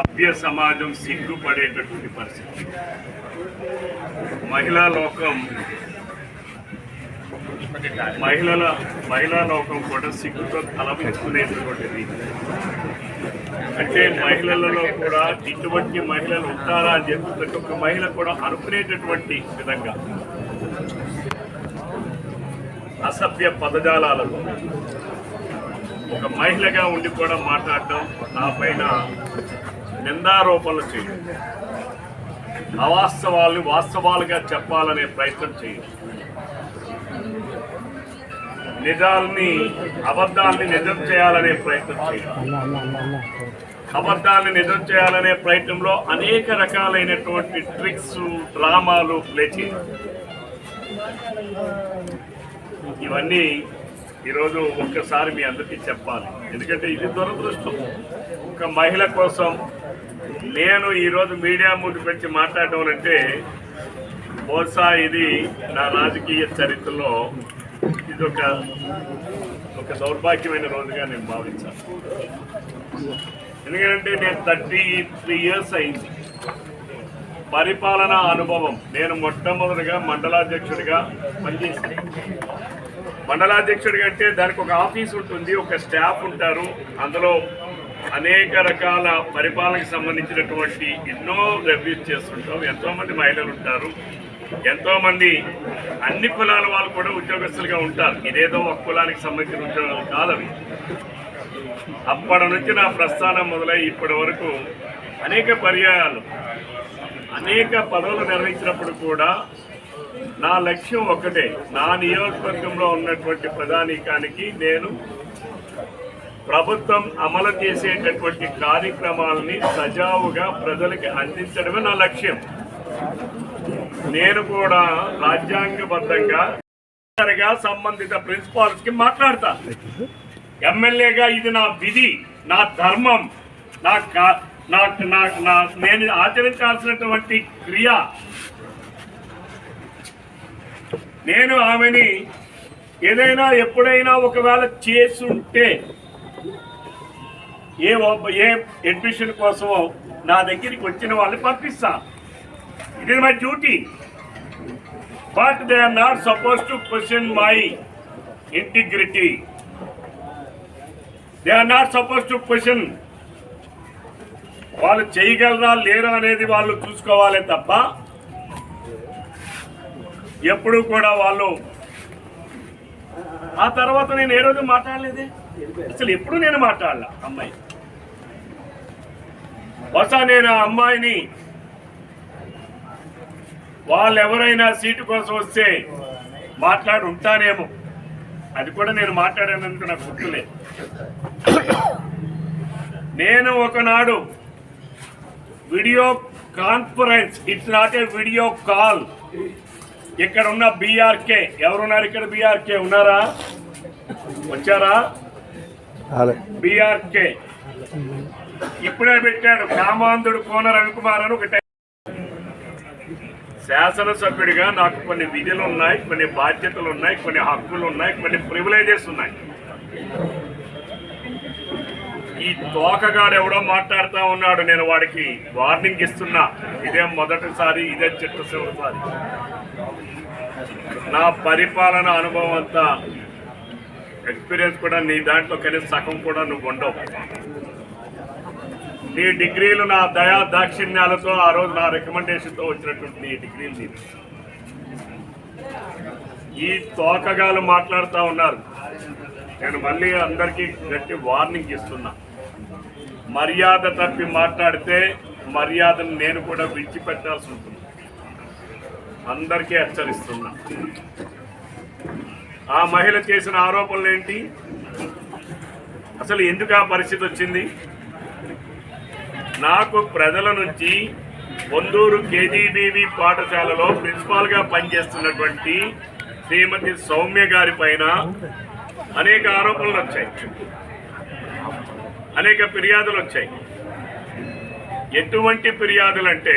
సభ్య సమాజం సిగ్గుపడేటటువంటి పరిస్థితి. మహిళా లోకం మహిళల మహిళా లోకం కూడా సిగ్గుతో తలపించుకునేటటువంటి అంటే మహిళలలో కూడా ఇటువంటి మహిళలు ఉంటారా అని చెప్పి ప్రతి ఒక్క మహిళ కూడా అనుకునేటటువంటి విధంగా. అసభ్య పదజాలాలలో ఒక మహిళగా ఉండి కూడా మాట్లాడటం నా పైన నిందారోపణలు చేయడం. అవాస్తవాల్ని వాస్తవాలుగా చెప్పాలనే ప్రయత్నం చేయడం. నిజాల్ని అబద్ధాల్ని నిజం చేయాలనే ప్రయత్నం చేయాలి అబద్ధాన్ని నిజం చేయాలనే ప్రయత్నంలో అనేక రకాలైనటువంటి ట్రిక్స్ డ్రామాలు ప్లే చేయాలి ఇవన్నీ ఈరోజు ఒక్కసారి మీ అందరికీ చెప్పాలి. ఎందుకంటే ఇది దురదృష్టం. ఒక మహిళ కోసం నేను ఈరోజు మీడియా ముందు పెట్టి మాట్లాడడం అంటే బహుశా ఇది నా రాజకీయ చరిత్రలో ఇది ఒక ఒక దౌర్భాగ్యమైన రోజుగా నేను భావించాను. ఎందుకంటే నేను థర్టీ త్రీ ఇయర్స్ అయింది. పరిపాలనా అనుభవం నేను మొట్టమొదటిగా మండలాధ్యక్షుడిగా పనిచేశాను. మండలాధ్యక్షుడి అంటే దానికి ఒక ఆఫీస్ ఉంటుంది ఒక స్టాఫ్ ఉంటారు. అందులో అనేక రకాల పరిపాలనకు సంబంధించినటువంటి ఎన్నో రివ్యూస్ చేస్తుంటాం. ఎంతోమంది మహిళలు ఉంటారు. ఎంతోమంది అన్ని కులాల వాళ్ళు కూడా ఉద్యోగస్తులుగా ఉంటారు. ఇదేదో ఒక కులానికి సంబంధించిన ఉద్యోగాలు కాదవి అప్పటి నుంచి నా ప్రస్థానం మొదలై ఇప్పటి వరకు అనేక పర్యాయాలు అనేక పదవులు నిర్వహించినప్పుడు కూడా నా లక్ష్యం ఒకటే. నా నియోజకవర్గంలో ఉన్నటువంటి ప్రధానికానికి నేను ప్రభుత్వం అమలు చేసేటటువంటి కార్యక్రమాలని సజావుగా ప్రజలకి అందించడమే నా లక్ష్యం. నేను కూడా రాజ్యాంగబద్ధంగా సంబంధిత ప్రిన్సిపాల్స్కి మాట్లాడతా. ఎమ్మెల్యేగా ఇది నా విధి నా ధర్మం నా నా నా నేను ఆచరించాల్సినటువంటి క్రియ నేను ఆమెని ఏదైనా ఎప్పుడైనా ఒకవేళ చేసుంటే ఏ ఏ అడ్మిషన్ కోసమో నా దగ్గరికి వచ్చిన వాళ్ళని పంపిస్తా. It is my duty but they are not suppose to question my integrity they are not suppose to question వాళ్ళు చేయగలరా లేరా అనేది వాళ్ళు చూసుకోవాలి తప్ప ఎప్పుడు కూడా వాళ్ళు ఆ తర్వాత నేను ఏ రోజు మాట్లాడలేదే? అసలు ఎప్పుడు నేను మాట్లాడలా? అమ్మాయి. బహుశా నేను ఆ అమ్మాయిని వాళ్ళు ఎవరైనా సీటు కోసం వస్తే మాట్లాడి ఉంటానేమో. అది కూడా నేను మాట్లాడానందుకు నాకు గుర్తులే. నేను ఒకనాడు video conference it's not a video call ఇక్కడ ఉన్న బీఆర్కే ఎవరున్నారు ఇక్కడ బీఆర్కే? ఉన్నారా? వచ్చారా? బీఆర్కే. ఇప్పుడే పెట్టాడు కామాంధుడు కోన రవికుమార్ అని ఒక శాసనసభ్యుడిగా నాకు కొన్ని విధులు ఉన్నాయి కొన్ని బాధ్యతలు ఉన్నాయి కొన్ని హక్కులు ఉన్నాయి కొన్ని ప్రివిలేజెస్ ఉన్నాయి. ఈ తోకగాడు ఎవడో మాట్లాడుతూ ఉన్నాడు. నేను వాడికి వార్నింగ్ ఇస్తున్నా. ఇదే మొదటిసారి ఇదే చిట్ట నా పరిపాలన అనుభవం అంతా ఎక్స్పీరియన్స్ కూడా నీ దాంట్లో కనీసం సగం కూడా నువ్వు ఉండవు. నీ డిగ్రీలు నా దయా దాక్షిణ్యాలతో ఆ రోజు నా రికమెండేషన్తో వచ్చినటువంటి నీ డిగ్రీలు నీ ఈ తోకగాలు మాట్లాడుతూ ఉన్నారు. నేను మళ్ళీ అందరికీ గట్టి వార్నింగ్ ఇస్తున్నా. మర్యాద తప్పి మాట్లాడితే మర్యాదను నేను కూడా విడిచిపెట్టాల్సి ఉంటుంది. అందరికీ హెచ్చరిస్తున్నా. ఆ మహిళ చేసిన ఆరోపణలు ఏంటి? అసలు ఎందుకు ఆ పరిస్థితి వచ్చింది? నాకు ప్రజల నుంచి పొందూరు కేజీబీవి పాఠశాలలో ప్రిన్సిపాల్గా పనిచేస్తున్నటువంటి శ్రీమతి సౌమ్య గారి పైన అనేక ఆరోపణలు వచ్చాయి. అనేక ఫిర్యాదులు వచ్చాయి. ఎటువంటి ఫిర్యాదులు అంటే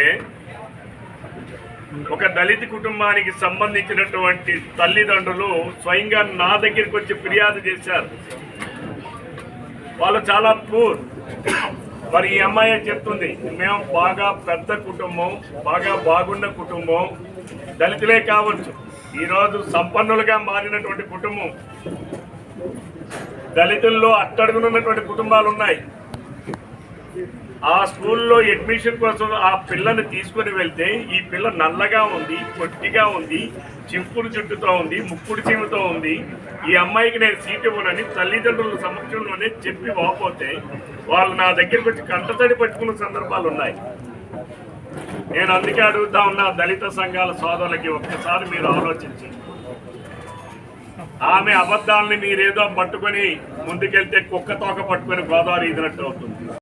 ఒక దళిత కుటుంబానికి సంబంధించినటువంటి తల్లిదండ్రులు స్వయంగా నా దగ్గరికి వచ్చి ఫిర్యాదు చేశారు. వాళ్ళు చాలా పూర్. మరి ఈ అమ్మాయి చెప్తుంది? మేము బాగా పెద్ద కుటుంబం బాగా బాగున్న కుటుంబం దళితులే కావచ్చు. ఈరోజు సంపన్నులుగా మారినటువంటి కుటుంబం. దళితుల్లో అట్టడుగునున్నటువంటి కుటుంబాలు ఉన్నాయి. ఆ స్కూల్లో అడ్మిషన్ కోసం ఆ పిల్లని తీసుకొని వెళ్తే ఈ పిల్ల నల్లగా ఉంది పొట్టిగా ఉంది చింపుడు చుట్టుతో ఉంది ముక్కుడు చీమతో ఉంది. ఈ అమ్మాయికి నేను సీట్ ఇవ్వనని తల్లిదండ్రుల సమక్షంలోనే చెప్పి వాపోతే వాళ్ళు నా దగ్గరికి వచ్చి కంటతడి పట్టుకున్న సందర్భాలు ఉన్నాయి. నేను అందుకే అడుగుతా ఉన్న దళిత సంఘాల సోదరులకి ఒక్కసారి మీరు ఆలోచించి ఆమె అబద్ధాలని మీరేదో పట్టుకొని ముందుకెళ్తే కుక్క తోక పట్టుకొని గోదావరి ఇదినట్టు అవుతుంది.